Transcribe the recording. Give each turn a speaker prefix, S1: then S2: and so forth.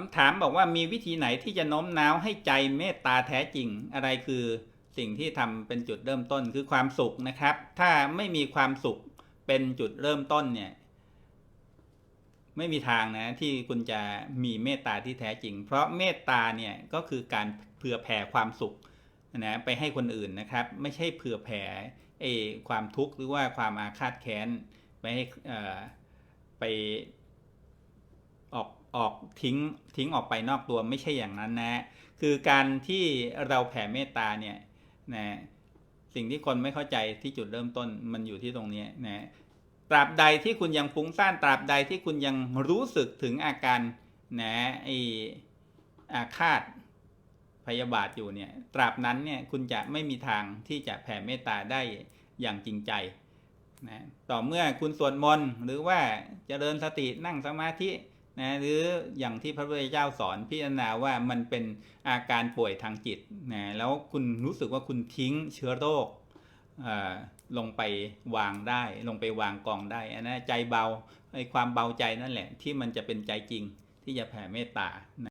S1: คำถามบอกว่ามีวิธีไหนที่จะโน้มน้าวให้ใจเมตตาแท้จริง อะไรคือสิ่งที่ทำเป็นจุดเริ่มต้นคือความสุขนะครับ ถ้าไม่มีความสุขเป็นจุดเริ่มต้นเนี่ย ไม่มีทางนะที่คุณจะมีเมตตาที่แท้จริง เพราะเมตตาเนี่ยก็คือการเผื่อแผ่ความสุขนะไปให้คนอื่นนะครับ ไม่ใช่เผื่อแผ่ไอความทุกข์หรือว่าความอาฆาตแค้นไปให้อ่อไปออก ออกทิ้งทิ้งออกไปนอกตัวไม่ใช่อย่างนั้นนะ คือการที่เราแผ่เมตตาเนี่ยนะสิ่งที่คนไม่เข้าใจที่จุดเริ่มต้นมันอยู่ที่ตรงนี้นะตราบใดที่คุณยังฟุ้งซ่านตราบใดที่คุณยังรู้สึกถึงอาการนะไออาฆาตพยาบาทอยู่เนี่ยตราบนั้นเนี่ยคุณจะไม่มีทางที่จะแผ่เมตตาได้อย่างจริงใจนะต่อเมื่อคุณสวดมนต์หรือว่าเจริญสตินั่งสมาธิ นะหรืออย่างที่พระพุทธเจ้าสอนพิจารณาว่ามันเป็นอาการป่วยทางจิตนะแล้วคุณรู้สึกว่าคุณทิ้งเชื้อโรคลงไปวางได้ ลงไปวางกองได้อันนั้นใจเบาไอ้ความเบาใจนั่นแหละ ที่มันจะเป็นใจจริงที่จะแผ่เมตตานะ